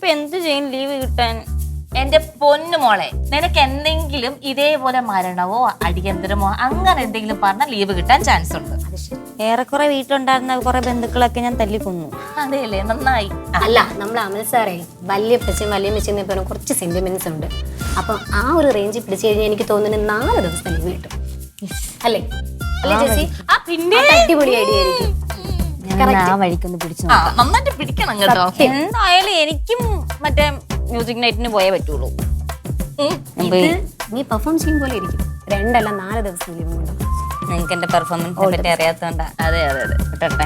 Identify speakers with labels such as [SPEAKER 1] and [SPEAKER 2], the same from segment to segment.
[SPEAKER 1] ഇനിയിപ്പോ എന്ത് ചെയ്യും ലീവ് കിട്ടാൻ?
[SPEAKER 2] എന്റെ പൊന്നു മോളെ നിനക്ക് എന്തെങ്കിലും ഇതേപോലെ മരണമോ അടിയന്തരമോ അങ്ങനെ എന്തെങ്കിലും പറഞ്ഞാൽ ലീവ് കിട്ടാൻ ചാൻസ് ഉണ്ട്.
[SPEAKER 1] ഏറെക്കുറെ വീട്ടിലുണ്ടായിരുന്ന കുറെ ബന്ധുക്കളൊക്കെ ഞാൻ തല്ലിക്കൊന്നു
[SPEAKER 2] അതെയല്ലേ നന്നായി.
[SPEAKER 3] അല്ല നമ്മൾ അമൽ സാറേ വലിയ പച്ചയും വലിയ മെച്ചെന്ന് പറഞ്ഞ കുറച്ച് സെന്റിമെന്റ്സ് ഉണ്ട്. അപ്പം ആ ഒരു റേഞ്ച് പിടിച്ചു കഴിഞ്ഞാൽ എനിക്ക് തോന്നുന്നു നാല് ദിവസം ലീവ് കിട്ടും. അല്ലേ? അല്ലേ ചേച്ചി?
[SPEAKER 2] ആ പിന്നെ?
[SPEAKER 3] അത് അടിപൊളി ഐഡിയ ആയിരിക്കും.
[SPEAKER 1] ഞാൻ ആ വഴിക്കൊന്ന് പിടിച്ചു
[SPEAKER 2] ആ, നന്നായിട്ട് പിടിക്കണം കേട്ടോ.
[SPEAKER 1] എന്തായാലും എനിക്കും മറ്റേ മ്യൂസിക് നൈറ്റിന് പോയേ പറ്റുള്ളൂ.
[SPEAKER 2] ഉം.
[SPEAKER 3] ഇത് നീ പെർഫോം ചെയ്യും പോലെ ഇരിക്കും. രണ്ടല്ല നാല് ദിവസം ലീവ് കൊണ്ട്.
[SPEAKER 1] നിങ്ങൾക്ക് എന്റെ പെർഫോമൻസിനെ പറ്റി അറിയാത്തോണ്ടാ.
[SPEAKER 2] അതെ അതെ അതെ.
[SPEAKER 1] വിട്ടട്ടെ.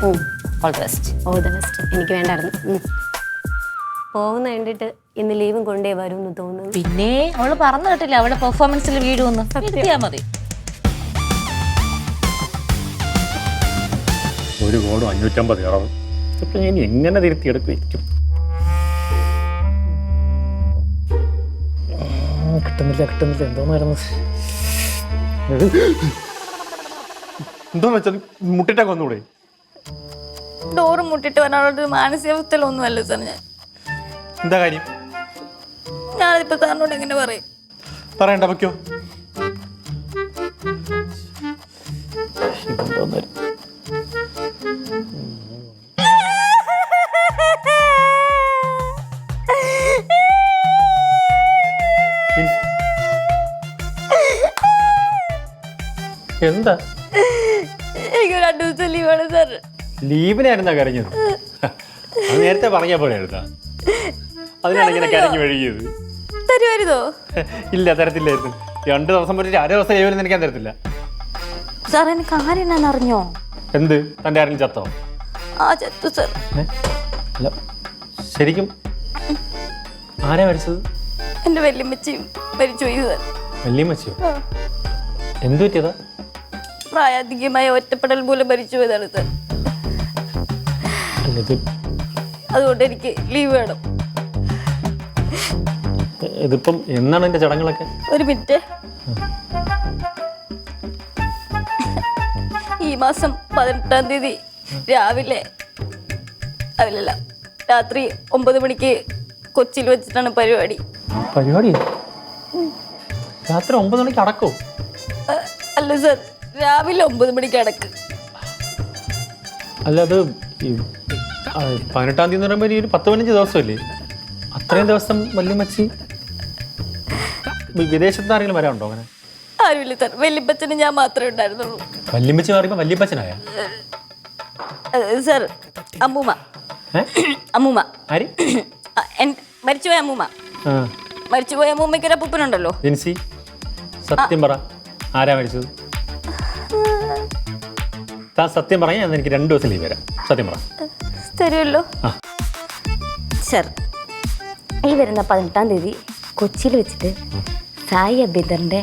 [SPEAKER 1] All the best
[SPEAKER 3] all the best എനിക്ക് വേണ്ടായിരുന്നു. ഉം. പോകുന്ന കണ്ടിട്ട് ഇന്ന് ലീവും കൊണ്ടേ വരും എന്ന് തോന്നുന്നു.
[SPEAKER 2] പിന്നെ അവൾ പറഞ്ഞു കേട്ടില്ല അവളുടെ പെർഫോമൻസിൽ വീടുവന്ന് എഴുതിയാ മതി.
[SPEAKER 4] ഒരു കോടും അഞ്ഞൂറ്റമ്പത് ഇറവും. ഇതൊക്കെ ഞാൻ എങ്ങനെ തിരുത്തിയെടുക്കും കിട്ടുന്നില്ല കിട്ടുന്നില്ല. എന്തോന്നായിരുന്നു? എന്തോന്ന് വെച്ചാൽ മുട്ടിട്ടൊക്കെ വന്നുകൂടെ
[SPEAKER 1] ഡോറ് മുട്ടിട്ട് വരാനുള്ള മാനസികാവസ്ഥയിലൊന്നുമല്ല സാർ ഞാൻ.
[SPEAKER 4] എന്താ കാര്യം?
[SPEAKER 1] ഞാനിപ്പോ സാറിനോട് എങ്ങനെ പറയും.
[SPEAKER 4] പറയണ്ട വയ്ക്കോ. എന്താ?
[SPEAKER 1] എനിക്ക് രണ്ടു ദിവസം ലീവാണ് സാർ
[SPEAKER 4] ലീവിനായിരുന്നാ കരഞ്ഞത്? അത് നേരത്തെ പറഞ്ഞ പോലെ എടുത്താ. അതിനാണ് ഇങ്ങനെ കരഞ്ഞു വഴുകിയത്.
[SPEAKER 1] തരുമായിരുന്നോ
[SPEAKER 4] ഇല്ല തരത്തില്ലായിരുന്നു. രണ്ട് ദിവസം പറ്റി അര ദിവസം ലീവിന് നിനക്കാൻ തരത്തില്ല.
[SPEAKER 1] സാർ എനിക്ക് കാര്യം അറിഞ്ഞോ?
[SPEAKER 4] എന്ത്? തന്റെ ആരെങ്കിലും ചത്തോ?
[SPEAKER 1] ആ ചത്തു സാർ?
[SPEAKER 4] അല്ല ശരിക്കും ആരാ മരിച്ചത്?
[SPEAKER 1] എന്റെ വല്യമ്മച്ചിയും മരിച്ചു പോയി സാർ
[SPEAKER 4] വലിയ എന്തു പറ്റിയതാ?
[SPEAKER 1] പ്രായാധികമായ ഒറ്റപ്പെടൽ മൂലം മരിച്ചു പോയതാണ് സർ അതുകൊണ്ട് എനിക്ക് ലീവ് വേണം.
[SPEAKER 4] ഇതിപ്പം എന്നാണ് എന്റെ ചടങ്ങുകളൊക്കെ?
[SPEAKER 1] ഒരു മിനിറ്റ്. ഈ മാസം പതിനെട്ടാം തീയതി രാവിലെ അതിലല്ല രാത്രി ഒമ്പത് മണിക്ക് കൊച്ചിയിൽ വെച്ചിട്ടാണ് പരിപാടി.
[SPEAKER 4] പരിപാടി രാത്രി ഒമ്പത് മണിക്ക് അടക്കോ?
[SPEAKER 1] അല്ല സാർ രാവിലെ ഒമ്പത് മണിക്ക് അടക്ക്
[SPEAKER 4] അല്ല അത് ഈ ആ, പതിനെട്ടാം തീയതി എന്ന് പറയുമ്പോൾ ഒരു പത്ത് പതിനഞ്ച് ദിവസമല്ലേ? അത്രയും ദിവസം വലിയ മച്ചി വിദേശത്ത് ആരെങ്കിലും വരാനുണ്ടോ അങ്ങനെ?
[SPEAKER 1] ആരുമില്ല സാർ വല്യപ്പച്ചന് ഞാൻ മാത്രമേ ഉണ്ടായിരുന്നുള്ളൂ.
[SPEAKER 4] വല്യമ്മച്ചി പറയുമ്പോൾ വല്യപ്പച്ചനായ?
[SPEAKER 1] അഹ് സാർ അമ്മൂമ്മ.
[SPEAKER 4] ഏ?
[SPEAKER 1] അമ്മൂമ്മ.
[SPEAKER 4] ആര്?
[SPEAKER 1] എൻ- മരിച്ചുപോയ അമ്മൂമ്മ.
[SPEAKER 4] ആ.
[SPEAKER 1] മരിച്ചുപോയ അമ്മൂമ്മയ്ക്ക് ഒരു അപ്പൂപ്പനുണ്ടല്ലോ.
[SPEAKER 4] ജിൻസി സത്യം പറ. ആരാ മരിച്ചത്? താൻ സത്യം പറഞ്ഞാൽ എനിക്ക് രണ്ട് ദിവസം ലീവ് വരാം സത്യം പറ.
[SPEAKER 1] തരുമല്ലോ. സർ ഈ വരുന്ന പതിനെട്ടാം തീയതി കൊച്ചിയിൽ വെച്ചിട്ട് സായി അഭ്യന്തറിന്റെ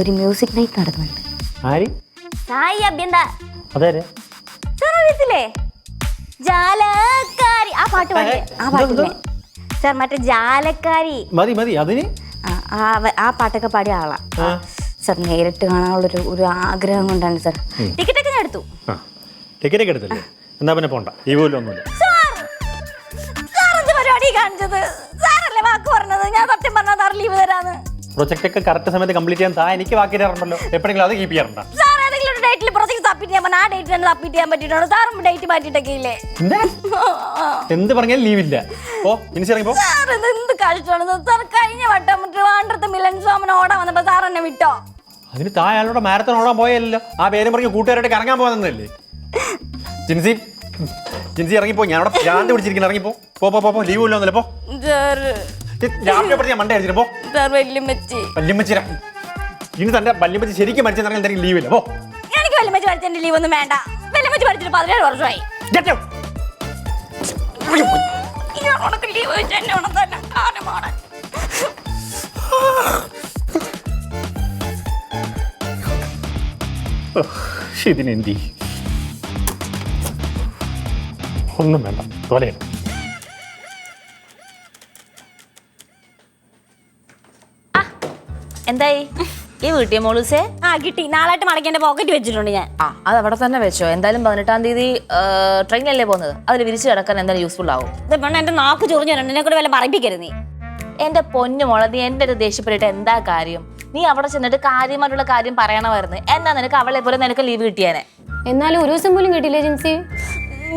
[SPEAKER 1] ഒരു മ്യൂസിക് നൈറ്റ് നടക്കുന്നുണ്ട്.
[SPEAKER 4] ആര്?
[SPEAKER 1] സായി അഭ്യന്തർ.
[SPEAKER 4] അതെ
[SPEAKER 1] സർ അറിയത്തില്ലേ? ജാലക്കാരി. ആ പാട്ട് പാടി ആ പാട്ട് സർ മറ്റേ ജാലക്കാരി.
[SPEAKER 4] മതി മതി അതിന്?
[SPEAKER 1] ആ, പാട്ടൊക്കെ പാടിയ ആളാ. സർ നേരിട്ട് കാണാനുള്ള ഒരു ആഗ്രഹം കൊണ്ടാണ് സർ. ടിക്കറ്റ് എടുത്തു.
[SPEAKER 4] ടിക്കറ്റ് എടുത്തല്ലേ? എന്നാ പിന്നെ പോണ്ട. ഈ പോലും ഒന്നുമില്ല.
[SPEAKER 1] പരിപാടി കാണിച്ചത്? സാറല്ലേ വാക്ക് പറഞ്ഞത്? ഞാൻ സത്യം പറഞ്ഞാൽ സാർ ലീവ് തരാന്ന്.
[SPEAKER 4] പ്രൊജക്റ്റ് ഒക്കെ കറക്റ്റ് സമയത്ത് കംപ്ലീറ്റ് ചെയ്യാൻ താ എനിക്ക് വാക്ക് തരാറുണ്ടല്ലോ. എപ്പോഴെങ്കിലും അത് കീപ്പ് ചെയ്യാറുണ്ടോ?
[SPEAKER 1] സാർ ഏതെങ്കിലും ഒരു ഡേറ്റിൽ പ്രൊജക്ട് സബ്മിറ്റ് ചെയ്യാൻ പറഞ്ഞാൽ ആ ഡേറ്റ് സബ്മിറ്റ് ചെയ്യാൻ പറ്റിയിട്ടുണ്ടോ? സാറും ഡേറ്റ് മാറ്റിയിട്ടൊക്കെ ഇല്ലേ?
[SPEAKER 4] എന്താ എന്ത് പറഞ്ഞാലും ലീവില്ല ഓ പോ
[SPEAKER 1] സാർ ഇത് എന്ത് കഷ്ടമാണ് സാർ കഴിഞ്ഞ വട്ടം ട്രിവാൻഡ്രത്ത് മിലൻ സോമൻ ഓടാൻ വന്നപ്പോ സാർ എന്നെ വിട്ടോ?
[SPEAKER 4] അതിന് താ അയാളുടെ മാരത്തൺ ഓടാൻ പോയല്ലോ ആ പേരും പറഞ്ഞ് കൂട്ടുകാരായിട്ട് കറങ്ങാൻ പോകുന്നതല്ലേ ജിൻസി ജിൻസി ഇറങ്ങിപ്പോ. ഞാൻ അവിടെ ഭ്രാന്ത് പിടിച്ചിരിക്കുന്നു. ഇറങ്ങിപ്പോ. പോ പോ പോ, ലീവ് ഇല്ല ഒന്നല്ലേ പോ. രാത്രി പറഞ്ഞ മണ്ടേ
[SPEAKER 1] സാർ വല്യമ്മച്ചി?
[SPEAKER 4] വല്യമ്മച്ചിര. ഇനി തന്റെ വല്യമ്മച്ചി ശരിക്കും മരിച്ചെന്നിറങ്ങി എന്തെങ്കിലും ഇല്ല. പോ.
[SPEAKER 1] എനിക്ക് വല്യമ്മച്ചി മരിച്ചതിന്റെ ലീവ് ഒന്നും വേണ്ട. വല്യമ്മച്ചി മരിച്ചിട്ട് പതിനേഴ് വർഷമായി. ഉണക്ക് ലീവ് വെച്ച് എന്നെ ഉണക്കല്ല കാലമാണ്
[SPEAKER 4] ഇതിനെന്തി ഒന്നും വേണ്ട. തോലയാണ്
[SPEAKER 2] എന്തായി? ഈ വീട്ടിൽ മോളൂസേ?
[SPEAKER 1] ആ കിട്ടി. നാളായിട്ട് മടക്കി എന്റെ പോക്കറ്റ് വെച്ചിട്ടുണ്ട് ഞാൻ.
[SPEAKER 2] ആ അത് അവിടെ തന്നെ വെച്ചോ. എന്തായാലും പതിനെട്ടാം തീയതി ട്രെയിനിലല്ലേ പോകുന്നത്. അതിൽ വിരിച്ചു കിടക്കാൻ എന്തായാലും യൂസ്ഫുൾ ആവും.
[SPEAKER 1] ഇത് പെണ്ണ എന്റെ നാക്ക് ചൊറിഞ്ഞു എന്നെ കൂടെ വല്ല പറയിപ്പിക്കരുത് നീ.
[SPEAKER 2] എന്റെ പൊന്നു മുളതി എന്റെ ഒരു ദേഷ്യപ്പെട്ടിട്ട് എന്താ കാര്യം? നീ അവിടെ ചെന്നിട്ട് കാര്യമായിട്ടുള്ള കാര്യം പറയണമായിരുന്നു. എന്നാ നിനക്ക് അവളെ പോലെ നിനക്ക് ലീവ് കിട്ടിയാനെ?
[SPEAKER 3] എന്നാലും ഒരു ദിവസം പോലും കിട്ടിയില്ലേ ജിൻസി.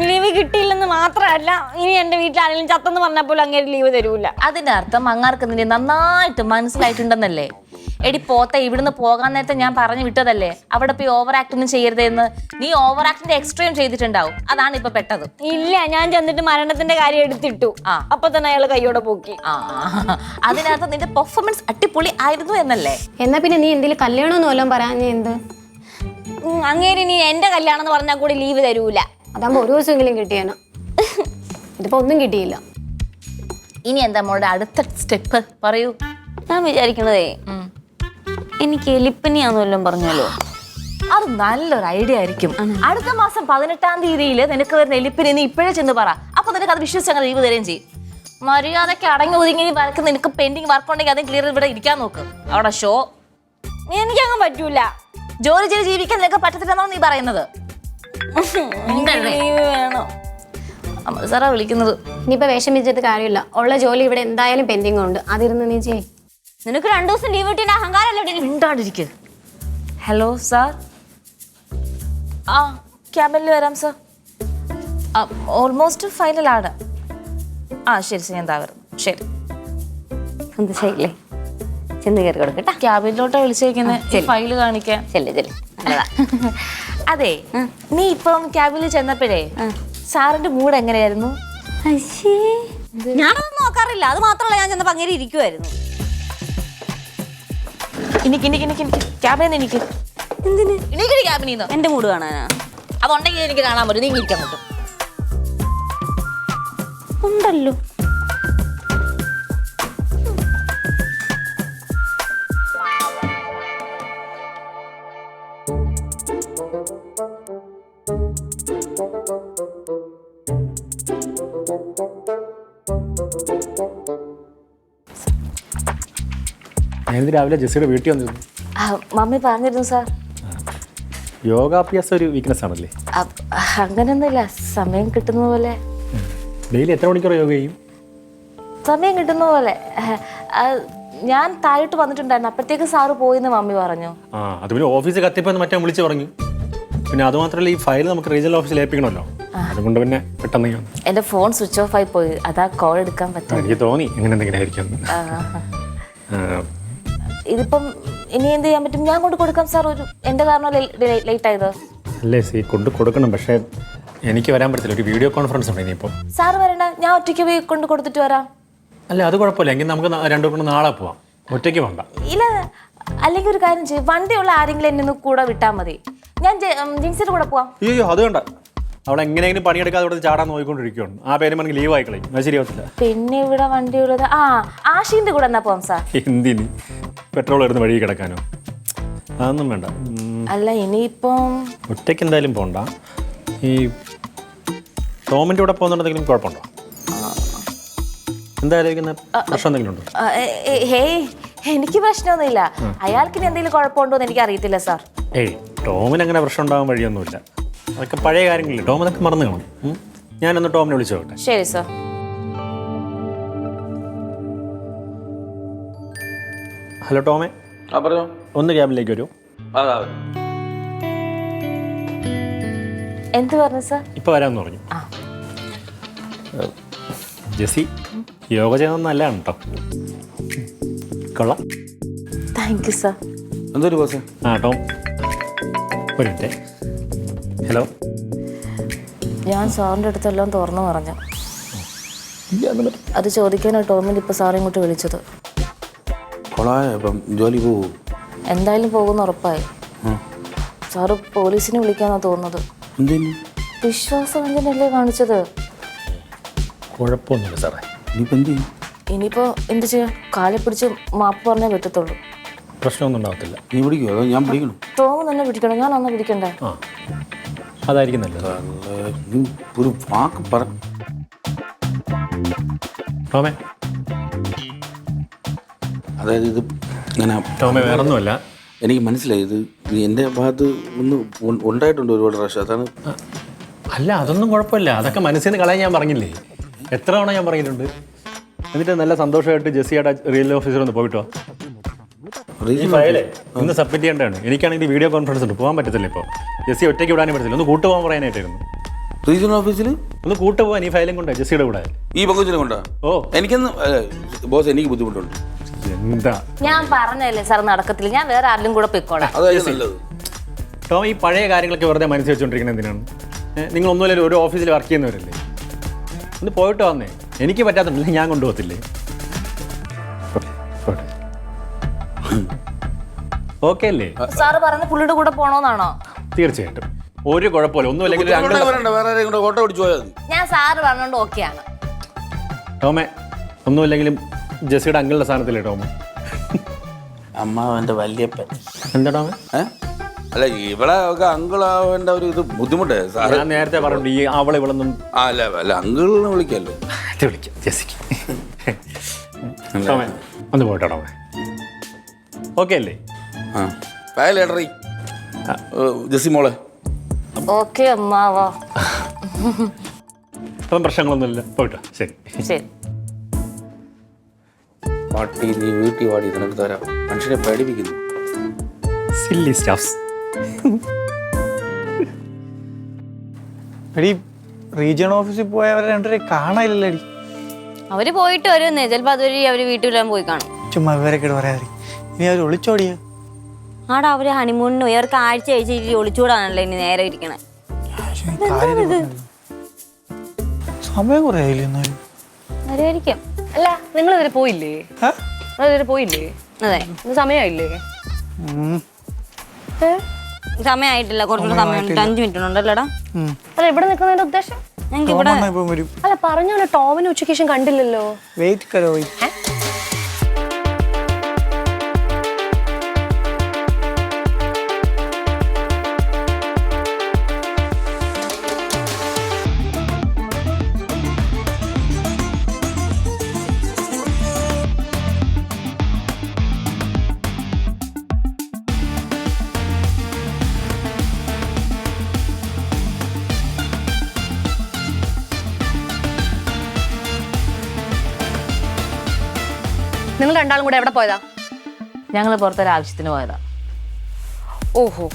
[SPEAKER 1] ലീവ് കിട്ടിയില്ലെന്ന് മാത്രമല്ല ഇനി എന്റെ വീട്ടിൽ ആരെങ്കിലും ചത്തെന്ന് പറഞ്ഞാൽ പോലും അങ്ങനെ ലീവ് തരൂല.
[SPEAKER 2] അതിന്റെ അർത്ഥം അങ്ങാർക്ക് നിന്നെ നന്നായിട്ട് മനസ്സിലായിട്ടുണ്ടെന്നല്ലേ? എടി പോത്ത ഇവിടുന്ന് പോകാൻ നേരത്തെ ഞാൻ പറഞ്ഞു വിട്ടതല്ലേ? അവിടെ പോയി ഓവർ ആക്ട് ഒന്നും ചെയ്യരുതെന്ന്. നീ ഓവർ ആക്ടിന്റെ എക്സ്ട്രീം ചെയ്തിട്ടുണ്ടാവും. അതാണ് ഇപ്പൊ പെട്ടത്.
[SPEAKER 1] ഇല്ല ഞാൻ ചെന്നിട്ട് മരണത്തിന്റെ കാര്യം എടുത്തിട്ടു.
[SPEAKER 2] ആ.
[SPEAKER 1] അപ്പൊ തന്നെ അയാൾ കൈയോടെ പോക്കി.
[SPEAKER 2] ആ അതിനകത്ത് നിന്റെ പെർഫോമൻസ് അടിപൊളി ആയിരുന്നു എന്നല്ലേ?
[SPEAKER 3] എന്നാ പിന്നെ നീ എന്തെങ്കിലും കല്യാണം എന്ന് വല്ലതും പറയാൻ എന്ത്?
[SPEAKER 1] അങ്ങേരി നീ എന്റെ കല്യാണം എന്ന് പറഞ്ഞാൽ കൂടി ലീവ് തരൂല.
[SPEAKER 3] അതാകുമ്പോ ഒരു ദിവസമെങ്കിലും കിട്ടിയേന. ഇതിപ്പോ ഒന്നും കിട്ടിയില്ല.
[SPEAKER 2] ഇനി എന്താ മോളുടെ അടുത്ത സ്റ്റെപ്പ് പറയൂ.
[SPEAKER 1] ഞാൻ വിചാരിക്കണതേ എനിക്ക് എലിപ്പനിയാന്ന് വല്ലതും പറഞ്ഞല്ലോ
[SPEAKER 2] അത് നല്ലൊരു ഐഡിയ ആയിരിക്കും. അടുത്ത മാസം പതിനെട്ടാം തീയതിയിൽ നിനക്ക് വരുന്ന എലിപ്പനി നീ ഇപ്പോഴേ ചെന്ന് പറ. അപ്പൊ നിനക്ക് അത് വിശ്വസിച്ച് അങ്ങനെ ലീവ് തരുകയും ചെയ്യും. മര്യാദയ്ക്ക് അടങ്ങി ഒതുങ്ങി വർക്ക് നിനക്ക് പെൻഡിങ് വർക്ക് ഉണ്ടെങ്കിൽ അതും ക്ലിയർ ഇവിടെ ഇരിക്കാൻ നോക്ക്. അവിടെ ഷോ
[SPEAKER 1] എനിക്കങ്ങ് പറ്റൂല.
[SPEAKER 2] ജോലി ചെയ്ത് ജീവിക്കാൻ നിനക്ക് പറ്റത്തില്ലെന്നാണ് നീ പറയുന്നത്.
[SPEAKER 1] ലീവ് വേണം.
[SPEAKER 2] അമ്മ സാറാ വിളിക്കുന്നത്.
[SPEAKER 3] ഇനിയിപ്പോ വിഷമിച്ചിട്ട് കാര്യമില്ല. ഉള്ള ജോലി ഇവിടെ എന്തായാലും പെൻഡിങ് ഉണ്ട്. അതിരുന്ന് നീ ചെയ്
[SPEAKER 1] നിനക്ക് രണ്ടു ദിവസം ലീവ് കിട്ടിയ
[SPEAKER 2] അഹങ്കാരം ഹലോ സാർ ആ ക്യാബിനിൽ വരാം സാർ ഓൾമോസ്റ്റ് ആണ്. ആ ശരി ശരി എന്താ വരുന്നു ശരി.
[SPEAKER 1] എന്ത് ചെയ്യില്ലേ? ചെന്ന് കയറി കൊടുക്കട്ടെ
[SPEAKER 2] ക്യാബിനിലോട്ടാണ് വിളിച്ചേക്കുന്നത് ഫയൽ കാണിക്കാൻ.
[SPEAKER 1] ചെല്ലേ ചെല്ലേ. നല്ലതാ.
[SPEAKER 2] അതെ നീ ഇപ്പം ക്യാബിൽ ചെന്നപ്പോഴേ സാറിന്റെ മൂഡ് എങ്ങനെയായിരുന്നു?
[SPEAKER 1] ഞാനൊന്നും നോക്കാറില്ല. അത് മാത്രമല്ല ഞാൻ ചെന്നപ്പോ അങ്ങനെ ഇരിക്കുമായിരുന്നു
[SPEAKER 2] എനിക്ക് എനിക്ക് എനിക്ക് എനിക്ക് ക്യാബിനിൽ നിന്ന് എനിക്ക്
[SPEAKER 1] എന്തിന്?
[SPEAKER 2] എനിക്കൊരു ക്യാബിനിൽ നിന്ന്
[SPEAKER 1] എന്റെ മൂഡ് കാണാനാ?
[SPEAKER 2] അതുണ്ടെങ്കിൽ എനിക്ക് കാണാൻ പറ്റും. നീ ഇരിക്കാൻ പറ്റും
[SPEAKER 1] ഉണ്ടല്ലോ.
[SPEAKER 4] ഞാനിത് രാവിലെ ജെസ്സിയുടെ വീട്ടിൽ വന്നിരുന്നു.
[SPEAKER 2] മമ്മി പറഞ്ഞിരുന്നു സാർ.
[SPEAKER 4] യോഗാഭ്യാസം ഒരു വീക്ക്നെസ് ആണല്ലേ?
[SPEAKER 2] അങ്ങനെയൊന്നുമില്ല സമയം കിട്ടുന്ന പോലെ.
[SPEAKER 4] ഡെയിലി എത്ര മണിക്കൂർ യോഗ ചെയ്യും?
[SPEAKER 2] സമയം കിട്ടുന്ന പോലെ. ഞാൻ താഴോട്ട് വന്നിട്ടുണ്ടായിരുന്നു. അപ്പോഴത്തേക്ക് സാറ് പോയിന്ന് മമ്മി പറഞ്ഞു.
[SPEAKER 4] ആ അത് പിന്നെ ഓഫീസ് കത്തിപ്പോന്ന് മറ്റേ വിളിച്ച് പറഞ്ഞു. പിന്നെ അതുമാത്രമല്ല ഈ ഫയൽ നമുക്ക് റീജിയണൽ ഓഫീസിൽ ഏൽപ്പിക്കണമല്ലോ. അതുകൊണ്ട് പിന്നെ പെട്ടെന്ന്
[SPEAKER 2] എന്റെ ഫോൺ സ്വിച്ച് ഓഫ് ആയി പോയി. അതാ കോൾ എടുക്കാൻ പറ്റും
[SPEAKER 4] എനിക്ക് തോന്നി ഇങ്ങനെ എന്തെങ്കിലും ആയിരിക്കും
[SPEAKER 2] ഇതിപ്പം ഇനി എന്ത് ചെയ്യാൻ പറ്റും? ഞാൻ കൊണ്ട് കൊടുക്കാം സാർ. ഒരു എന്റെ കാരണം ലേറ്റ് ആയത്
[SPEAKER 4] അല്ലേ സി കൊണ്ട് കൊടുക്കണം. പക്ഷേ എനിക്ക് വരാൻ പറ്റത്തില്ല. ഒരു വീഡിയോ കോൺഫറൻസ് ഉണ്ട് ഇനിയിപ്പോൾ
[SPEAKER 2] സാർ വരണ്ട. ഞാൻ ഒറ്റയ്ക്ക് പോയി കൊണ്ട് കൊടുത്തിട്ട് വരാം.
[SPEAKER 4] അല്ല അത് കുഴപ്പമില്ല. എങ്കിൽ നമുക്ക് രണ്ടു കൊണ്ട് നാളെ പോവാം. ഒറ്റയ്ക്ക് വേണ്ട
[SPEAKER 2] ഇല്ല അല്ലെങ്കിൽ ഒരു കാര്യം ചെയ്യും. വണ്ടിയുള്ള ആരെങ്കിലും എന്നെ ഒന്ന് കൂടെ വിട്ടാൽ മതി. ഞാൻ ജിൻസിയുടെ കൂടെ പോവാം.
[SPEAKER 4] അയ്യോ അത് വേണ്ട. അവൾ എങ്ങനെയെങ്കിലും പണിയെടുക്കാതെ ഇവിടെ ചാടാൻ നോക്കിക്കൊണ്ടിരിക്കുകയാണ് ആ പേര് എനിക്ക് ലീവ് ആയിക്കളയും. അത് ശരിയാവത്തില്ല.
[SPEAKER 2] പിന്നെ ഇവിടെ വണ്ടി ഉള്ളത്? ആ ആഷിന്റെ കൂടെ എന്നാ പോവാം സാർ?
[SPEAKER 4] എന്തിന്? പെട്രോൾ എടുത്ത് വഴി കിടക്കാനോ? അതൊന്നും വേണ്ട. ഉം,
[SPEAKER 2] അല്ല ഇനിയിപ്പം
[SPEAKER 4] ഒറ്റയ്ക്ക് എന്തായാലും പോണ്ട. ഈ ടോമിന്റെ കൂടെ പോകുന്നുണ്ടെങ്കിലും കുഴപ്പമുണ്ടോ? എന്തായാലും പ്രശ്നം എന്തെങ്കിലും ഉണ്ടോ?
[SPEAKER 2] ആ, ഏ, ഏ, ഹേയ് എനിക്ക് പ്രശ്നമൊന്നുമില്ല. അയാൾക്ക് ഇനി എന്തെങ്കിലും കുഴപ്പമുണ്ടോ എന്ന് എനിക്ക് അറിയത്തില്ല സാർ.
[SPEAKER 4] ഏയ് ടോമിന് അങ്ങനെ പ്രശ്നം ഉണ്ടാകാൻ വഴിയൊന്നുമില്ല. അതൊക്കെ പഴയ കാര്യങ്ങളില്ല? ടോം അതൊക്കെ മറന്നു കാണും. ഞാനൊന്ന് ടോമിനെ വിളിച്ചു നോക്കട്ടെ.
[SPEAKER 2] ശരി സർ.
[SPEAKER 4] ഹലോ ടോമേ.
[SPEAKER 5] ആ പറഞ്ഞോ.
[SPEAKER 4] ഒന്ന് ക്യാബിലേക്ക് വരൂ.
[SPEAKER 5] അതാ
[SPEAKER 2] എന്ത് പറഞ്ഞു സർ?
[SPEAKER 4] ഇപ്പൊ വരാമെന്ന് പറഞ്ഞു.
[SPEAKER 2] ആ.
[SPEAKER 4] ജെസ്സി യോഗ ചെയ്യുന്നത് നല്ലതാണ് കേട്ടോ കൊള്ളാം.
[SPEAKER 2] Thank you sir.
[SPEAKER 5] എന്തൊരു ബോസ്
[SPEAKER 4] ആ ടോം. ഒരു മിനിറ്റ്. ഹലോ
[SPEAKER 2] ഞാൻ സാറിന്റെ അടുത്തെല്ലാം തുറന്നു പറഞ്ഞു. അത് ചോദിക്കാനാണ് ടോമിൻ ഇപ്പോൾ സാറെ ഇങ്ങോട്ട് വിളിച്ചത്.
[SPEAKER 5] കൊളായ ഇപ്പം? ജോലി പോവും?
[SPEAKER 2] എന്തായാലും പോകുന്ന ഉറപ്പായി. സാറ് പോലീസിനെ വിളിക്കാന്നാ തോന്നുന്നത്. വിശ്വാസവഞ്ചനല്ലേ കാണിച്ചത്?
[SPEAKER 4] കുഴപ്പമൊന്നുമില്ല സാറേ.
[SPEAKER 5] ഇനിയിപ്പോ എന്ത് ചെയ്യും?
[SPEAKER 2] ഇനിയിപ്പോൾ എന്ത് ചെയ്യാം? കാലെ പിടിച്ച് മാപ്പ് പറഞ്ഞേ പറ്റത്തുള്ളൂ.
[SPEAKER 4] പ്രശ്നമൊന്നും ഉണ്ടാകത്തില്ല
[SPEAKER 5] നീ പിടിക്കുമോ ഞാൻ പിടിക്കണം?
[SPEAKER 2] ടോം തന്നെ പിടിക്കണം. ഞാൻ അന്ന് പിടിക്കണ്ടേ?
[SPEAKER 4] ആ. അതായിരിക്കും നല്ലത്.
[SPEAKER 5] ഒരു വാക്ക് പറ.
[SPEAKER 4] ടോമേ.
[SPEAKER 5] അതായത് ഇത് ഇങ്ങനെ
[SPEAKER 4] ടോമേ വേറൊന്നുമല്ല.
[SPEAKER 5] എനിക്ക് മനസ്സിലായി ഇത് എന്റെ എന്റെ ഭാഗത്ത് ഒന്ന് ഉണ്ടായിട്ടുണ്ട് ഒരുപാട് പ്രാവശ്യം. അതാണ്
[SPEAKER 4] അല്ല അതൊന്നും കുഴപ്പമില്ല. അതൊക്കെ മനസ്സിൽ നിന്ന് കളയാൻ ഞാൻ പറഞ്ഞില്ലേ? എത്ര തവണ ഞാൻ പറഞ്ഞിട്ടുണ്ട്? എന്നിട്ട് നല്ല സന്തോഷമായിട്ട് ജെസ്സിയുടെ റിയൽ ഓഫീസർ ഒന്ന് പോയിട്ടോ ഈ
[SPEAKER 5] റീജിയൻ
[SPEAKER 4] ഫയലേ ഒന്ന് സബ്മിറ്റ് ചെയ്യേണ്ടതാണ്. എനിക്കാണെങ്കിൽ വീഡിയോ കോൺഫറൻസ് ഉണ്ട്. പോകാൻ പറ്റത്തില്ല ഇപ്പോൾ ജെസ്സി ഒറ്റയ്ക്ക് വിടാനും പറ്റത്തില്ല. ഒന്ന് കൂട്ടുപോകാൻ പറയാനായിട്ടായിരുന്നു.
[SPEAKER 5] റീജിയണൽ ഓഫീസിൽ
[SPEAKER 4] ഒന്ന് കൂട്ടുപോകാൻ ഈ ഫയലും കൊണ്ട് ജെസ്സിയുടെ കൂടെ.
[SPEAKER 5] ഈ പങ്കുവച്ചിനെ കൊണ്ടാ?
[SPEAKER 4] ഓ.
[SPEAKER 5] എനിക്കൊന്ന് ബോസ് എനിക്ക് ബുദ്ധിമുട്ടുണ്ട്.
[SPEAKER 4] എന്താ?
[SPEAKER 2] ഞാൻ പറഞ്ഞല്ലേ സാർ നടക്കത്തില്ല. ഞാൻ വേറെ ആരിലും കൂടെ പൊയ്ക്കോളാം.
[SPEAKER 4] ടോം ഈ പഴയ കാര്യങ്ങളൊക്കെ വെറുതെ മനസ്സിൽ വെച്ചുകൊണ്ടിരിക്കുന്നത് എന്തിനാണ്? നിങ്ങൾ ഒന്നുമില്ല ഒരു ഓഫീസിൽ വർക്ക് ചെയ്യുന്നവരല്ലേ? ഒന്ന് പോയിട്ട് വന്നേ. എനിക്ക് പറ്റാത്തില്ല ഞാൻ കൊണ്ടുപോകത്തില്ലേ? ഓക്കെ അല്ലേ?
[SPEAKER 2] സാറ് പറഞ്ഞ പുള്ളിയുടെ കൂടെ പോണോന്നാണോ?
[SPEAKER 4] തീർച്ചയായിട്ടും. ഒരു കുഴപ്പമില്ല. ഒരു അങ്കിൾ
[SPEAKER 5] വരണ്ട വേറെ ആരെയും കൂടെ ഓട്ടോ പിടിച്ചു പോയാൽ മതി.
[SPEAKER 2] ഞാൻ സാറ് പറഞ്ഞോണ്ട് ഓക്കെയാണ്.
[SPEAKER 4] ടോമേ ഒന്നുമില്ലെങ്കിലും ജെസ്സിയുടെ അങ്കിളുടെ സ്ഥാനത്തില്ലേ ടോമ?
[SPEAKER 5] അമ്മാവന്റെ വല്യപ്പൻ.
[SPEAKER 4] എന്താ ടോമേ?
[SPEAKER 5] ഏ? അല്ല ഇവിടെ ഒക്കെ അങ്കിളാവേണ്ട ഒരു ഇത് ബുദ്ധിമുട്ടേ സാറ്.
[SPEAKER 4] ഞാൻ നേരത്തെ പറഞ്ഞു ഈ അവളെ ഇവളൊന്നും
[SPEAKER 5] ആ അല്ല അല്ല അങ്കിളിനെ വിളിക്കല്ലോ?
[SPEAKER 4] ഇത് വിളിക്കാം ജെസ്സിക്ക്. ടോമേ ഒന്ന് പോയിട്ടോ ടോമേ. ഓക്കെ അല്ലേ
[SPEAKER 5] ആ. ഫയലേട്ടറി ജസി മോളെ.
[SPEAKER 2] ഓക്കെ അമ്മാവാ.
[SPEAKER 4] അപ്പം പ്രശ്നങ്ങളൊന്നുമില്ല. പോയിട്ടോ. ശരി.
[SPEAKER 2] ശരി.
[SPEAKER 5] പാട്ടി നീ വീട്ടിൽ വാടി നിനക്ക് തരാം. മനുഷ്യനെ പേടിപ്പിക്കുന്നു.
[SPEAKER 4] സില്ലി സ്റ്റാഫ്സ്
[SPEAKER 6] എടി റീജിയൺ ഓഫീസിൽ പോയവരെ രണ്ടുപേരെ കാണാനില്ലല്ലേടി?
[SPEAKER 1] അവർ പോയിട്ട് വരുന്നേ. ചിലപ്പോ അതുവഴി അവർ വീട്ടിലെല്ലാം പോയി കാണും.
[SPEAKER 6] ചുമ്മാ വിവരക്കേട് പറയാതെ. ഇനി അവർ ഒളിച്ചോടിയ?
[SPEAKER 1] ആടാ അവർ ഹണിമൂണിന് പോയി അവർക്ക് ആഴ്ച ആഴ്ച ഒളിച്ചോടാണല്ലോ ഇനി നേരെ ഇരിക്കണേ.
[SPEAKER 6] സമയം കുറേ ആയില്ലേ എന്നാലും
[SPEAKER 1] വരുമായിരിക്കും
[SPEAKER 3] അല്ല നിങ്ങൾ ഇതുവരെ പോയില്ലേ?
[SPEAKER 6] ഏ?
[SPEAKER 3] നിങ്ങൾ ഇതുവരെ പോയില്ലേ?
[SPEAKER 1] അതെ.
[SPEAKER 3] ഇന്ന് സമയമായില്ലേ?
[SPEAKER 6] ഉം.
[SPEAKER 1] സമയമായിട്ടില്ല കുറച്ചുകൂടെ സമയമുണ്ട് അഞ്ചു മിനിറ്റ് ഉണ്ടല്ലോടാ.
[SPEAKER 3] അല്ല ഇവിടെ നിൽക്കുന്നതിന്റെ ഉദ്ദേശം?
[SPEAKER 1] ഞങ്ങൾക്ക് ഇവിടെ
[SPEAKER 6] ഇപ്പം വരും.
[SPEAKER 3] അല്ല പറഞ്ഞോളൂ ടോമിന് ഉച്ചയ്ക്ക് ശേഷം കണ്ടില്ലല്ലോ.
[SPEAKER 6] വെയിറ്റ് കരോ
[SPEAKER 3] നിങ്ങൾ രണ്ടാളും കൂടെ എവിടെ പോയതാ?
[SPEAKER 2] ഞങ്ങൾ പുറത്തൊരു ആവശ്യത്തിന് പോയതാ.
[SPEAKER 3] ഓഹോ.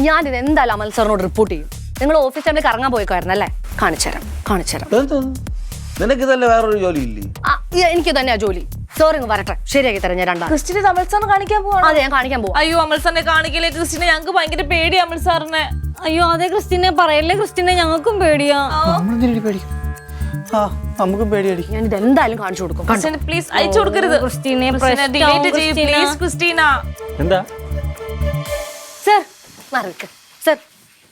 [SPEAKER 3] ഞാൻ ഇത് എന്തായാലും അമൽ സാറിനോട് റിപ്പോർട്ട് ചെയ്യും. നിങ്ങൾ ഓഫീസ് ടൈമിൽ കറങ്ങാൻ പോയിക്കായിരുന്നല്ലേ അല്ലേ?
[SPEAKER 5] കാണിച്ചുതരാം കാണിച്ചുതരാം വേറൊരു ജോലി ഇല്ലേ
[SPEAKER 3] എനിക്ക് തന്നെയാ ജോലി. ഇങ്ങ് വരട്ടെ. ശരിയാക്കി തരാം ഞാൻ
[SPEAKER 2] ക്രിസ്റ്റിനെ കാണിക്കാൻ പോവാണ്?
[SPEAKER 3] അതെ ഞാൻ കാണിക്കാൻ പോവാം.
[SPEAKER 2] അയ്യോ കാണിക്കലേ ക്രിസ്റ്റിനെ? ഞങ്ങൾക്ക് ഭയങ്കര പേടി അമൽ
[SPEAKER 1] അയ്യോ അതെ ക്രിസ്റ്റിനെ പറയല്ലേ ക്രിസ്റ്റിനെ? ഞങ്ങൾക്കും പേടിയാ.
[SPEAKER 6] പേടിക്കും ആ. നമുക്കും പേടിയടി.
[SPEAKER 3] ഞാൻ ഇത് എന്തായാലും കാണിച്ചു കൊടുക്കും. കണ്ടോ?
[SPEAKER 2] പ്ലീസ് അയച്ചു കൊടുക്കരുത്.
[SPEAKER 1] ക്രിസ്റ്റീനെ
[SPEAKER 2] ക്രിസ്റ്റിനെ ചെയ്യും
[SPEAKER 1] ക്രിസ്റ്റീന.
[SPEAKER 2] Please Christina.
[SPEAKER 4] എന്താ?
[SPEAKER 3] സർ മാറിക്ക് സർ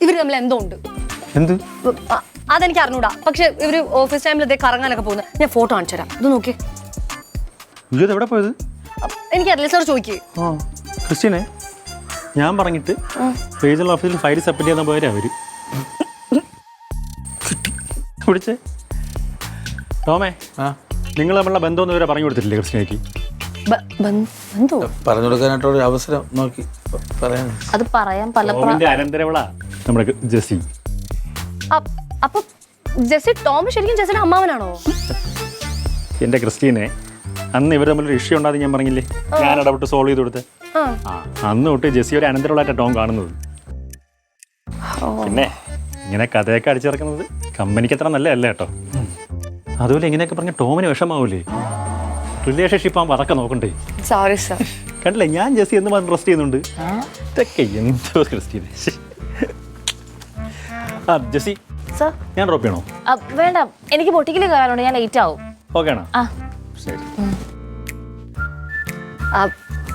[SPEAKER 3] ഇവർ തമ്മിൽ എന്തോ ഉണ്ട്.
[SPEAKER 6] എന്ത്?
[SPEAKER 3] ഉം, ആ, അതെനിക്ക് അറിഞ്ഞൂടാ. പക്ഷെ ഇവർ ഓഫീസ് ടൈമിൽ ഇതേ കറങ്ങാനൊക്കെ പോകുന്നത് ഞാൻ ഫോട്ടോ കാണിച്ചു തരാം. ഇത് നോക്കി
[SPEAKER 4] ഇത് എവിടെ പോയത്?
[SPEAKER 3] എനിക്കറിയില്ല സാർ ചോദിക്കേ.
[SPEAKER 4] ആ ക്രിസ്ത്യനെ ഞാൻ പറഞ്ഞിട്ട് റീജിയണൽ ഓഫീസിൽ ഫയൽ സബ്മിറ്റ് ചെയ്യാൻ പോയാലും അവർ. വിളിച്ചേ ടോമേ
[SPEAKER 5] ആ.
[SPEAKER 4] നിങ്ങൾ തമ്മിലുള്ള ബന്ധമൊന്നും ഇവരെ പറഞ്ഞു കൊടുത്തിട്ടില്ലേ
[SPEAKER 3] കൃഷ്ണയ്ക്ക്?
[SPEAKER 5] പറഞ്ഞു കൊടുക്കാനായിട്ടൊരു അവസരം നോക്കി പറയാൻ.
[SPEAKER 2] അത് പറയാൻ പല
[SPEAKER 4] ടോമിന്റെ അനന്തരവള നമ്മുടെ ജെസ്സി.
[SPEAKER 3] അപ്പൊ ജെസ്സി ടോം ശരിക്കും ജെസ്സിയുടെ അമ്മാവനാണോ?
[SPEAKER 4] എന്റെ ക്രിസ്റ്റീനെ അന്ന് ഇവർ തമ്മിലൊരു ഇഷ്യൂ ഉണ്ടാകും ഞാൻ പറഞ്ഞില്ലേ? ഞാൻ ഇടപെട്ട് സോൾവ് ചെയ്ത് കൊടുത്ത്.
[SPEAKER 3] ആ.
[SPEAKER 4] ആ അന്ന് തൊട്ട് ജെസ്സി ഒരു അനന്തരവളായിട്ട് ടോം കാണുന്നത്. പിന്നെ ഇങ്ങനെ കഥയൊക്കെ അടിച്ചിറക്കുന്നത് കമ്പനിക്ക് അത്ര നല്ലതല്ല കേട്ടോ. അതുപോലെ ഇങ്ങനെയൊക്കെ പറഞ്ഞ ടോമിന് വിഷമാവൂലേ? റിലേഷൻഷിപ്പ് ആകുമ്പോൾ അതൊക്കെ നോക്കണ്ടേ?
[SPEAKER 3] സോറി സർ
[SPEAKER 4] കണ്ടില്ലേ? ഞാൻ ജെസ്സി എന്ന് പറഞ്ഞ് ട്രസ്റ്റ് ചെയ്യുന്നുണ്ട്. ഇതൊക്കെ എന്തോ ക്രിസ്റ്റീനെ. ആ ജെസ്സി
[SPEAKER 2] സർ
[SPEAKER 4] ഞാൻ ഡ്രോപ്പ് ചെയ്യണോ?
[SPEAKER 2] വേണ്ട. എനിക്ക് പൊട്ടിക്കൽ കയറാനുണ്ട്. ഞാൻ ലേറ്റ് ആവും.
[SPEAKER 4] ഓക്കെ ആണോ?
[SPEAKER 2] ആ.
[SPEAKER 4] ശരി.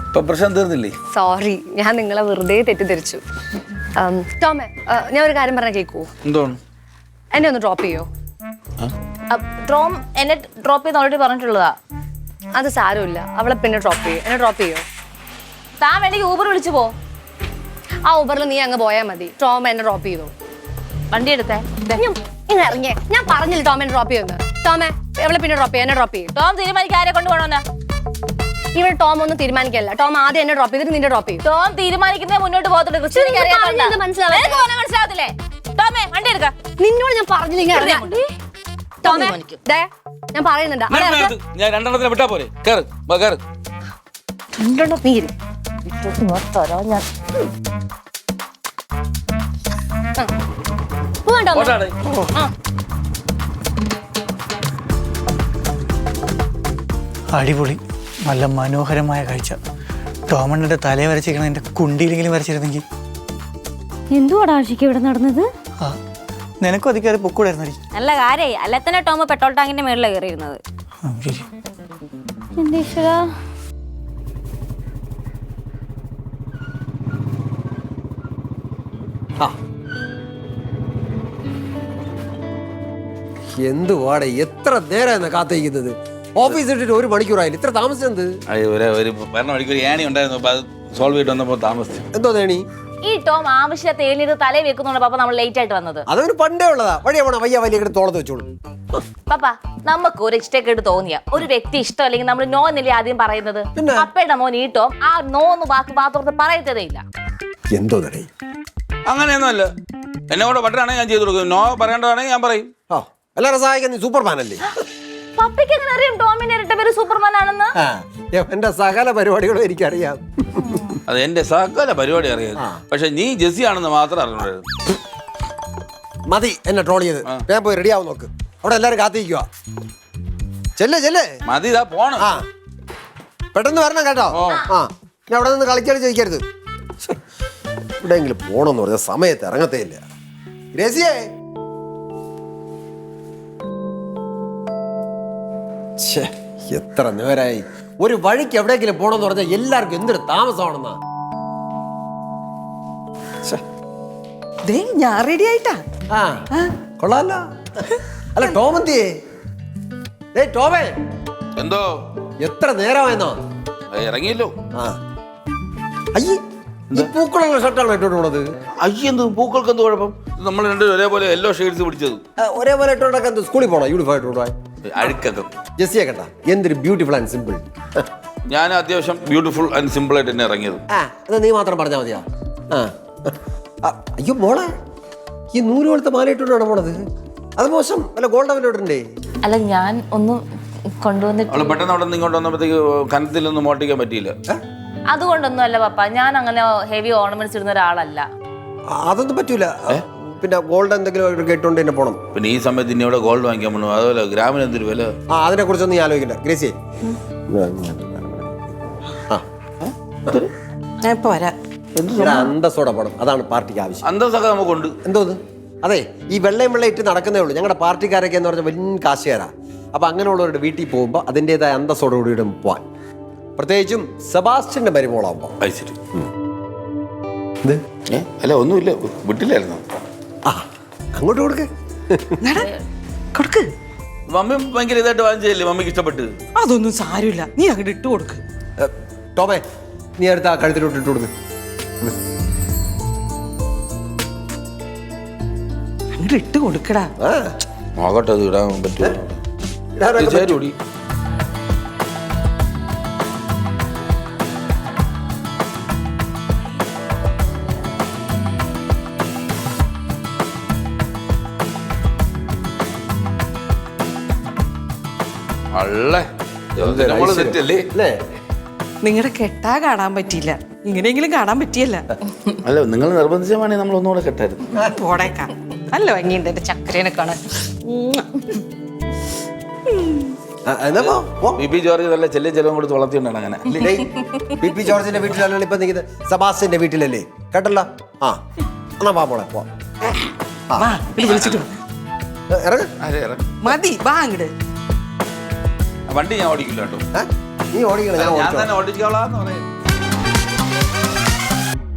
[SPEAKER 5] ഇപ്പൊ പ്രശ്നം തീർന്നില്ലേ?
[SPEAKER 3] സോറി ഞാൻ നിങ്ങളെ വെറുതെ തെറ്റിദ്ധരിച്ചു. ടോമേ ഞാൻ ഒരു കാര്യം പറഞ്ഞാൽ കേൾക്കൂ എന്നെ ഒന്ന് ഡ്രോപ്പ് ചെയ്യോ?
[SPEAKER 2] ട്രോം എന്നെ ഡ്രോപ്പ് ചെയ്ത് ഓൾറെഡി പറഞ്ഞിട്ടുള്ളതാ.
[SPEAKER 3] അത് സാരമില്ല. അവളെ പിന്നെ ഡ്രോപ്പ് ചെയ്യും. എന്നെ ഡ്രോപ്പ് ചെയ്യോ?
[SPEAKER 2] താൻ വേണമെങ്കിൽ ഊബർ വിളിച്ചു പോ.
[SPEAKER 3] ആ ഊബറിൽ നീ അങ്ങ് പോയാൽ മതി. ടോം എന്നെ ഡ്രോപ്പ് ചെയ്തു.
[SPEAKER 2] വണ്ടി എടുത്തേ.
[SPEAKER 3] ഇങ്ങനെ ഇറങ്ങിയേ. ഞാൻ പറഞ്ഞില്ല ടോം എന്നെ ഡ്രോപ്പ് ചെയ്യുമെന്ന്. ടോമേ എവിടെ പിന്നെ ഡ്രോപ്പ് ചെയ്യാം എന്നെ ഡ്രോപ്പ് ചെയ്യും.
[SPEAKER 2] ടോം തീരുമാനിക്കാൻ ആരെ കൊണ്ട് പോകണമെന്ന്
[SPEAKER 7] ഇവിടെ ടോം ഒന്നും തീരുമാനിക്കല്ല. ടോം ആദ്യം എന്നെ ഡ്രോപ്പ് ചെയ്തിട്ട് നിന്റെ ഡ്രോപ്പ് ചെയ്യും.
[SPEAKER 2] ടോം തീരുമാനിക്കുന്നേ മുന്നോട്ട് പോകത്തുള്ളൂ. മനസ്സിലാവില്ലേ ടോമേ വണ്ടി എടുക്ക.
[SPEAKER 7] നിന്നോട് ഞാൻ പറഞ്ഞില്ലെങ്കിൽ ദേ, ഞാൻ പറയുന്നുണ്ട്. അവിടെ
[SPEAKER 5] ഞാൻ
[SPEAKER 7] ഇറക്ക്.
[SPEAKER 5] ഞാൻ രണ്ടെണ്ണത്തിന് വിട്ടാ പോരെ. കേറ് വാ, കേറ്.
[SPEAKER 7] രണ്ടെണ്ണം പേര് പോവാം ടോമേ
[SPEAKER 5] ഓട്ടാടെ
[SPEAKER 6] അടിപൊളി. നല്ല മനോഹരമായ കാഴ്ച. ടോമണ്ണന്റെ തലയെ വരച്ചിരിക്കണം എന്റെ കുണ്ടിയിലെങ്കിലും വരച്ചിരുന്നെങ്കിൽ.
[SPEAKER 1] എന്തുവാടാ ആഷിക്ക് ഇവിടെ നടന്നത്?
[SPEAKER 6] ആ നിനക്കും അധികം അത് പൊക്കൂടായിരുന്നു
[SPEAKER 1] നല്ല കാര്യായി. അല്ലെ തന്നെ ടോമ് പെട്രോൾ ടാങ്കിന്റെ മേളിലാണ് കയറിയിരുന്നത്.
[SPEAKER 6] എന്ത്
[SPEAKER 1] എന്റെ ഈശ്വരാ
[SPEAKER 8] എന്തുവാടെ എത്ര നേരം കാത്തിരിക്കുന്നത്? ഓഫീസ് ഇട്ടിട്ട് ഒരു മണിക്കൂറായില്ല? ഇത്ര താമസിച്ചത്
[SPEAKER 5] ഒരു ഒരു ഭരണ ഒരു ഏണി ഉണ്ടായിരുന്നു അപ്പൊ അത് സോൾവ് ചെയ്തിട്ട് വന്നപ്പോൾ താമസിച്ചു.
[SPEAKER 8] എന്തോ തേണി
[SPEAKER 2] ഈ ടോം ആവശ്യത്തെ എഴുതി തലേ വെക്കുന്നുണ്ട് പാപ്പ നമ്മൾ ലേറ്റ് ആയിട്ട് വന്നത്.
[SPEAKER 8] അതൊരു പണ്ടേ ഉള്ളതാ. വഴി പോണ വയ്യ വലിയ കിടന്ന് തോളത്ത് വെച്ചോളൂ.
[SPEAKER 2] പാപ്പ നമുക്ക് ഒരു ഇഷ്ടക്കേട് തോന്നിയ. ഒരു വ്യക്തി ഇഷ്ടം അല്ലെങ്കിൽ നമ്മൾ നോ എന്നല്ലേ ആദ്യം പറയുന്നത്? അപ്പയുടെ മോൻ ഈ ടോം ആ നോ എന്ന് വാക്ക് പാത്രത്ത് പറയത്തതേ ഇല്ല.
[SPEAKER 8] എന്തോ തടേ
[SPEAKER 5] അങ്ങനെയൊന്നുമല്ല. എന്നെ കൂടെ പറ്റാണെങ്കിൽ ഞാൻ ചെയ്തു കൊടുക്കും. നോ പറയേണ്ടതാണെങ്കിൽ ഞാൻ പറയും.
[SPEAKER 8] ആ എല്ലാവരും സഹായിക്കുന്ന സൂപ്പർമാൻ അല്ലേ?
[SPEAKER 2] പപ്പയ്ക്ക് എങ്ങനെ അറിയാം? ടോമിന്റെ ഇരട്ട പേര് സൂപ്പർമാൻ ആണെന്ന്?
[SPEAKER 8] ആ എന്റെ സകല പരിപാടികളും എനിക്കറിയാം.
[SPEAKER 5] അത് എന്റെ സകല പരിപാടി അറിയാം. പക്ഷെ നീ ജെസ്സി ആണെന്ന് മാത്രം അറിഞ്ഞു
[SPEAKER 8] മതി എന്നെ ട്രോൾ ചെയ്ത്. ഞാൻ പോയി റെഡി ആവും നോക്ക്. അവിടെ എല്ലാരും കാത്തിരിക്കുക ചെല്ലേ ചെല്ലേ.
[SPEAKER 5] മതി ഇതാ പോണം.
[SPEAKER 8] ആ. പെട്ടെന്ന് വരണം കേട്ടോ. ആ. ഞാൻ അവിടെ നിന്ന് കളിക്കാൻ ചോദിക്കരുത്. എവിടെയെങ്കിലും പോണെന്ന് പറഞ്ഞ സമയത്ത് ഇറങ്ങത്തേ ഇല്ല ഗ്രേസിയേ ഛേ, എത്ര നേരായി. ഒരു വഴിക്ക് എവിടെയെങ്കിലും പോണെന്ന് പറഞ്ഞാൽ എല്ലാവർക്കും എന്തൊരു താമസമാണെന്നാ.
[SPEAKER 9] ദേ ഞാൻ റെഡി ആയിട്ടാ.
[SPEAKER 8] ആ കൊള്ളാലോ. അല്ല ടോമന്തിയേ. ടോമേ.
[SPEAKER 5] എന്തോ?
[SPEAKER 8] എത്ര നേരമായെന്നോ.
[SPEAKER 5] ഇറങ്ങിയല്ലോ.
[SPEAKER 8] ആ. അയ്യേ ഈ പൂക്കളുള്ള ഷർട്ടാണ് ഇട്ടോണ്ട് പോണത്
[SPEAKER 5] അയ്യെന്ത് പൂക്കൾക്ക് എന്ത് കുഴപ്പം നമ്മൾ രണ്ടും ഒരേപോലെ യെല്ലോ ഷെയ്ഡ്സ് പിടിച്ചത്.
[SPEAKER 8] ഒരേപോലെ ഇട്ടോണ്ടൊക്കെ എന്ത് സ്കൂളിൽ പോണോ? യൂണിഫോം ഇട്ടോണ്ട്
[SPEAKER 5] അഴുക്കൊക്കെ
[SPEAKER 8] ജെസ്സിയെ കണ്ട. എന്തൊരു ബ്യൂട്ടിഫുൾ ആൻഡ് സിമ്പിൾ
[SPEAKER 5] ഞാൻ അത്യാവശ്യം ബ്യൂട്ടിഫുൾ ആൻഡ് സിമ്പിൾ ആയിട്ട് തന്നെ ഇറങ്ങിയത്.
[SPEAKER 8] ആ അത് നീ മാത്രം പറഞ്ഞാൽ മതിയാ? ആ. ആ, അയ്യോ മോളെ. ഈ നൂൽ പോലത്തെ മാല ഇട്ടോണ്ടാണ് പോണത്? അത് മോശം. അല്ല ഗോൾഡ് അവരോടുണ്ടേ
[SPEAKER 2] അല്ല ഞാൻ ഒന്നും കൊണ്ടുവന്നിട്ട്
[SPEAKER 5] അവൾ പെട്ടെന്ന് അവിടെ നിന്ന് ഇങ്ങോട്ട് വന്നപ്പോഴത്തേക്ക് കനത്തിലൊന്നും മോട്ടിക്കാൻ പറ്റിയില്ല.
[SPEAKER 2] അതുകൊണ്ടൊന്നും അല്ല പപ്പ. ഞാൻ അങ്ങനെ ഹെവി ഓർണമെന്റ്സ് ഇടുന്ന ഒരാളല്ല.
[SPEAKER 8] അതൊന്നും പറ്റൂല. പിന്നെ ഗോൾഡ് എന്തെങ്കിലും കേട്ടുകൊണ്ട് തന്നെ പോണം.
[SPEAKER 5] പിന്നെ ഈ സമയത്ത് ഇനി ഇവിടെ ഗോൾഡ് വാങ്ങിക്കാൻ പോകണം അതുപോലെ ഗ്രാമിന് എന്തൊരു വില?
[SPEAKER 8] ആ അതിനെ കുറിച്ചൊന്നും ഞാൻ ആലോചിക്കണ്ട. ഗ്രേസിയെ. ആ.
[SPEAKER 9] ഞാൻ ഇപ്പൊ വരാം.
[SPEAKER 8] അന്തസ്സോടെ അതാണ് പാർട്ടിക്ക് ആവശ്യം.
[SPEAKER 5] അന്തസ്സൊക്കെ നമുക്കുണ്ട്
[SPEAKER 8] എന്തോ അതെ ഈ വെള്ളയും വെള്ളം ഇട്ട് നടക്കുന്നേ ഉള്ളൂ. ഞങ്ങളുടെ പാർട്ടിക്കാരൊക്കെ എന്ന് പറഞ്ഞാൽ വലിയ കാശുകാരാ. അപ്പൊ അങ്ങനെയുള്ളവരുടെ വീട്ടിൽ പോകുമ്പോൾ അതിന്റെതായ അന്തസ്സോടുകൂടി പോവാൻ. പ്രത്യേകിച്ചും സെബാസ്റ്റ്യന്റെ മരുമോളാകുമ്പോൾ
[SPEAKER 5] അയച്ചിട്ട് അല്ല ഒന്നുമില്ല. വിട്ടില്ലായിരുന്നു?
[SPEAKER 8] ആ അങ്ങോട്ട് കൊടുക്ക്.
[SPEAKER 9] കൊടുക്ക്.
[SPEAKER 5] മമ്മി ഭയങ്കര ഇതായിട്ട് ചെയ്യല്ലേ? മമ്മിക്ക് ഇഷ്ടപ്പെട്ട്.
[SPEAKER 9] അതൊന്നും സാരമില്ല. നീ അങ്ങോട്ട് ഇട്ട് കൊടുക്ക്.
[SPEAKER 8] ടോമേ നീ അടുത്ത് ആ കഴുത്തിലോട്ട് ഇട്ട് കൊടുക്ക്.
[SPEAKER 9] അങ്ങോട്ട് ഇട്ട് കൊടുക്കടാ.
[SPEAKER 8] ആ
[SPEAKER 5] നോക്കട്ടെ അത് ഇടാൻ പറ്റുമോ
[SPEAKER 8] ഇടാനൊക്കെ പറ്റും.
[SPEAKER 5] അള്ളേ. നമ്മൾ
[SPEAKER 8] ഐശ്വര്യം.
[SPEAKER 5] തെറ്റല്ലേ?
[SPEAKER 8] അല്ലേ?
[SPEAKER 9] നിങ്ങളുടെ കെട്ടാ കാണാൻ പറ്റിയില്ല. ഇങ്ങനെയെങ്കിലും കാണാൻ പറ്റിയല്ല.
[SPEAKER 5] അല്ല നിങ്ങൾ നിർബന്ധിച്ചമാണെങ്കിൽ നമ്മൾ ഒന്നുകൂടെ കെട്ടായിരുന്നു.
[SPEAKER 9] പോടേക്കാം നല്ല ഭംഗിയുണ്ട് എന്റെ ചക്കരേനെ കാണാൻ.
[SPEAKER 8] ആ, എന്നാ പോ, പോ.
[SPEAKER 5] ബി പി ജോർജ് നല്ല ചെല്ലും ചെലവും കൊടുത്ത് വളർത്തിയുണ്ടാണ് അങ്ങനെ.
[SPEAKER 8] പി ജോർജിന്റെ വീട്ടിലല്ല ഇപ്പൊ നിൽക്കുന്നത്. സെബാസ്റ്റ്യന്റെ വീട്ടിലല്ലേ? കേട്ടല്ലോ? ആ എന്നാ വാ മോളെ പോ.
[SPEAKER 9] വിളിച്ചിട്ട് മതി വാ അങ്ങട്.
[SPEAKER 5] വണ്ടി ഞാൻ ഓടിക്കില്ല കേട്ടോ.
[SPEAKER 8] നീ ഓടിക്കണം ഞാൻ
[SPEAKER 5] ഞാൻ
[SPEAKER 8] ഓടിച്ചോളാം.
[SPEAKER 5] തന്നെ ഓടിച്ചോളാന്ന് പറയാം